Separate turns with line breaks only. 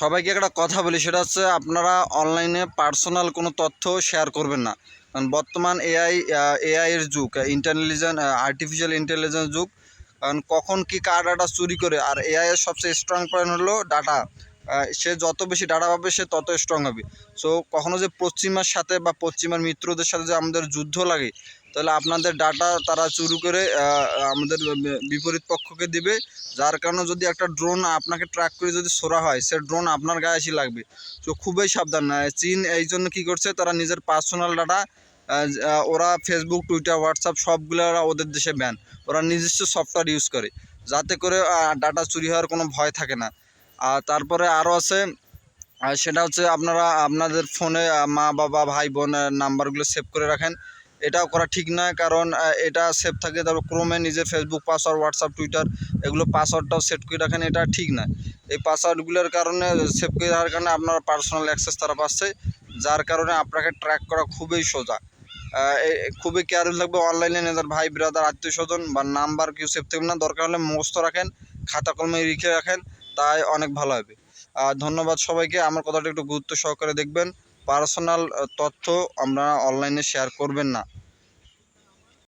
সবাইকে একটা কথা বলি, সেটা হচ্ছে আপনারা অনলাইনে পার্সোনাল কোনো তথ্য শেয়ার করবেন না। কারণ বর্তমান এআই এআই এর যুগ ইন্টেলিজেন্ট আর্টিফিশিয়াল ইন্টেলিজেন্স যুগ, কারণ কখন কি কার ডাটা চুরি করে, আর এআই এর সবচেয়ে স্ট্রং পয়েন্ট হলো ডাটা সে যত বেশি ডাটা পাবে, সে তত স্ট্রং হবে। সো কখনো যে পশ্চিমার সাথে বা পশ্চিমার মিত্রদের সাথে যে আমাদের যুদ্ধ লাগে তাহলে আপনাদের ডাটা তারা চুরি করে আমাদের বিপরীত পক্ষকে দিবে। যার কারণে যদি একটা ড্রোন আপনাকে ট্র্যাক করে যদি ছোড়া হয়, সে ড্রোন আপনার গায়ে এসে লাগবে। তো খুবই সাবধান। চীন এই জন্য কী করছে, তারা নিজের পার্সোনাল ডাটা ওরা ফেসবুক টুইটার হোয়াটসঅ্যাপ সবগুলো ওরা ওদের দেশে ব্যান ওরা নিজস্ব সফটওয়্যার ইউজ করে। যাতে করে ডাটা চুরি হওয়ার কোনো ভয় থাকে না। আর তারপরে আরও আছে সেটা হচ্ছে আপনারা আপনাদের ফোনে মা, বাবা, ভাই, বোনের নাম্বারগুলো সেভ করে রাখেন। এটাও করা ঠিক নয় কারণ এটা সেভ থাকে। তারপর ক্রোমে নিজের ফেসবুক পাসওয়ার্ড হোয়াটসঅ্যাপ টুইটার এগুলো পাসওয়ার্ডটাও সেট করে রাখেন, এটা ঠিক না। এই পাসওয়ার্ডগুলোর কারণে সেভ করে রাখার কারণে আপনার পার্সোনাল অ্যাক্সেস তারা পাচ্ছে, যার কারণে আপনাকে ট্র্যাক করা খুবই সোজা। খুবই কেয়ারফুল থাকবে অনলাইনে নিজের ভাই ব্রাদার আত্মীয় স্বজন বা নাম্বার কেউ সেভ থাকবে না। দরকার হলে মুখস্থ রাখেন, খাতা কলমে লিখে রাখেন, তাই অনেক ভালো হবে। আর ধন্যবাদ সবাইকে। আমার কথাটা একটু গুরুত্ব সহকারে দেখবেন। পার্সোনাল তথ্য আপনারা অনলাইনে শেয়ার করবেন না।